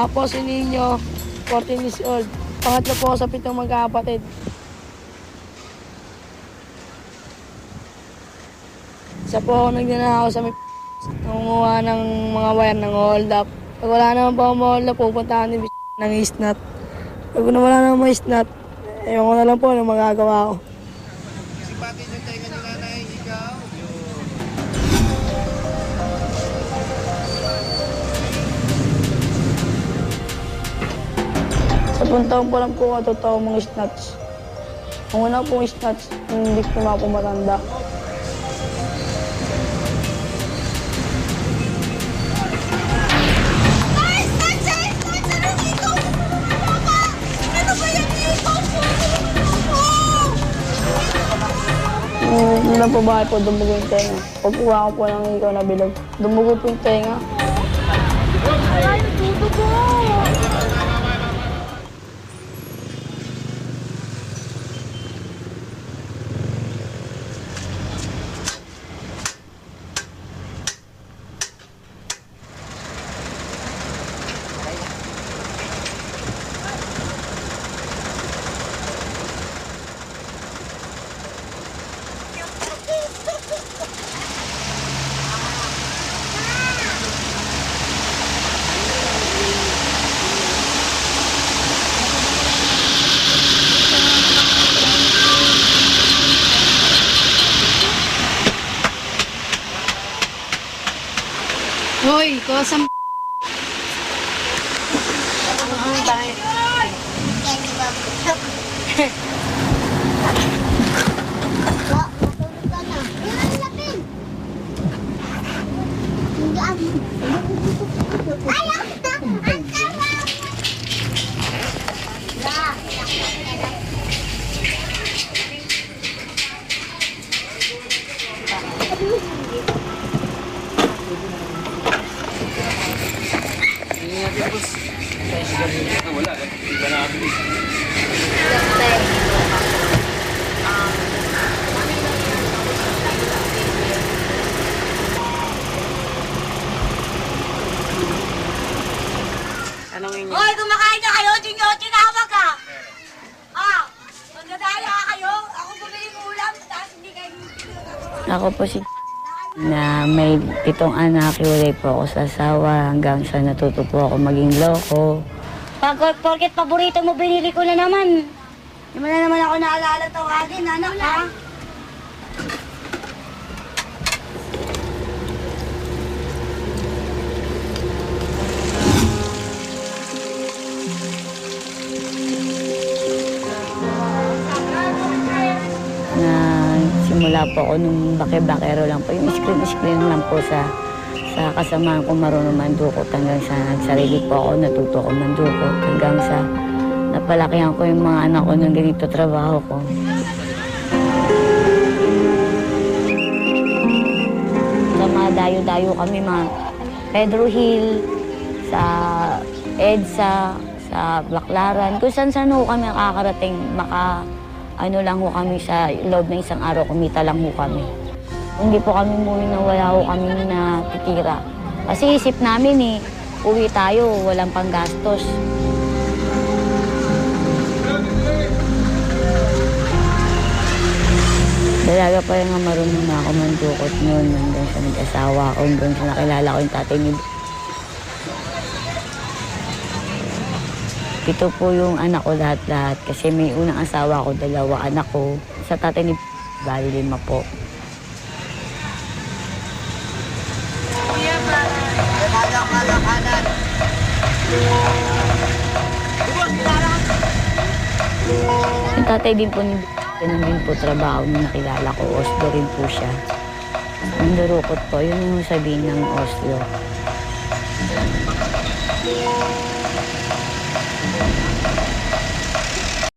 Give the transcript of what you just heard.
Apo si Nino, 14 years old. Pangatlo po ako sa pitong magkakapatid. Isa po ako nagnanakaw sa may nangunguha ng mga wire ng hold up. Pag wala naman po ako hold up, pupunta ni ng isnat. Pag wala naman mga isnat, ewan ko na lang po ano magagawa ko. Sa puntang po lang po ako totoo mga snatch. Ang una pong snatch, yung biktima po matanda. Ay, Snatcher! Snatcher ang ikaw! Papa! Ano ba yan ikaw po? Bahay po, dumugo yung tenga. Pagkuha ko po ng ikaw na bilog. Dumugo po yung tenga. Ay, tutubo! Hoy, kosam... Ayaw na! Wala, ka nakabili. Hoy, kumakain na kayo! Di nyo tinawag ka! Ah! Magdadaya kayo! Ako bumili ng ulam, tapos hindi kayo Ako po si na may pitong anak, hiwalay po ako sa asawa hanggang sa natuto ako maging loko. Pag porket paborito mo, binili ko na naman. Hindi mo na naman ako naalala tawagin, anak ha? Simula po ako nung bake-bakero lang po, yung screen-screen lang po sa sa kasamaan ko marunong mandukot hanggang sa nagsarili po ako, natuto ko mandukot hanggang sa napalakihan ko yung mga anak ko ng ganito trabaho ko. Sa mga dayo-dayo kami, mga Pedro Hill, sa EDSA, sa Baclaran, kung saan-saan kami nakakarating, maka, ano lang ho kami sa loob ng isang araw, kumita lang ho kami. Hindi po kami umuwi na wala ho kami na titira. Kasi isip namin eh, uwi tayo, walang panggastos. Dalaga pa yung marunong na ako mandukot noon hanggang sa nag-asawa ko, hanggang sa nakilala ko yung tatay ni Ito po yung anak ko lahat-lahat kasi may unang asawa ko, dalawa anak ko. Sa tatay ni bali lima po. Kanan, kanan, kanan. Yung tatay din po ni ganun din po trabaho nung nakilala ko. Oslo rin po siya. Nandurukot po, yun yung sabihin ng Oslo.